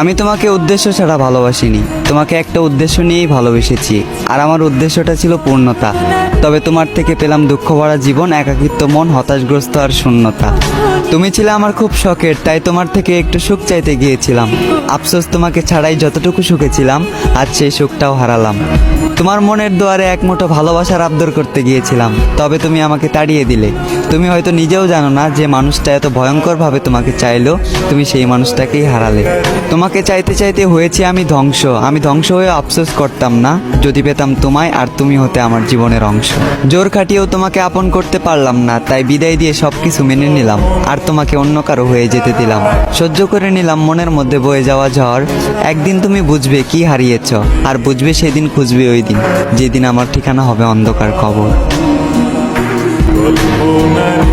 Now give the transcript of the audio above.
আমি তোমাকে উদ্দেশ্য ছাড়া ভালোবাসিনি। তোমাকে একটা উদ্দেশ্য নিয়েই ভালোবেসেছি। আর আমার উদ্দেশ্যটা ছিল পূর্ণতা। তবে তোমার থেকে পেলাম দুঃখ ভরা জীবন, একাকিত্ব, মন হতাশগ্রস্ত আর শূন্যতা। তুমি ছিলে আমার খুব শখের, তাই তোমার থেকে একটু সুখ চাইতে গিয়েছিলাম। আফসোস তোমাকে ছাড়াই যতটুকু সুখে ছিলাম, আজ সেই সুখটাও হারালাম। তোমার মনের দুয়ারে এক মুঠো ভালোবাসার আবদর করতে গিয়েছিলাম। তবে তুমি আমাকে তাড়িয়ে দিলে। তুমি হয়তো নিজেও জানো না যে মানুষটা এত ভয়ঙ্করভাবে তোমাকে চাইলো, তুমি সেই মানুষটাকেই হারালে। তোমাকে চাইতে চাইতে হয়েছে আমি ধ্বংস। আমি ধ্বংস হয়ে আফসোস করতাম না। যদি পেতাম তোমায় আর তুমি হতে আমার জীবনের অংশ। জোর খাটিয়েও তোমাকে আপন করতে পারলাম না, তাই বিদায় দিয়ে সব কিছু মেনে নিলাম। আর তোমাকে অন্য কারও হয়ে যেতে দিলাম। সহ্য করে নিলাম মনের মধ্যে বয়ে যাওয়া ঝড়। একদিন তুমি বুঝবে কি হারিয়েছ, আর বুঝবে সেদিন খুঁজবে ওই দিন। যেদিন আমার ঠিকানা হবে অন্ধকার কল্পনারী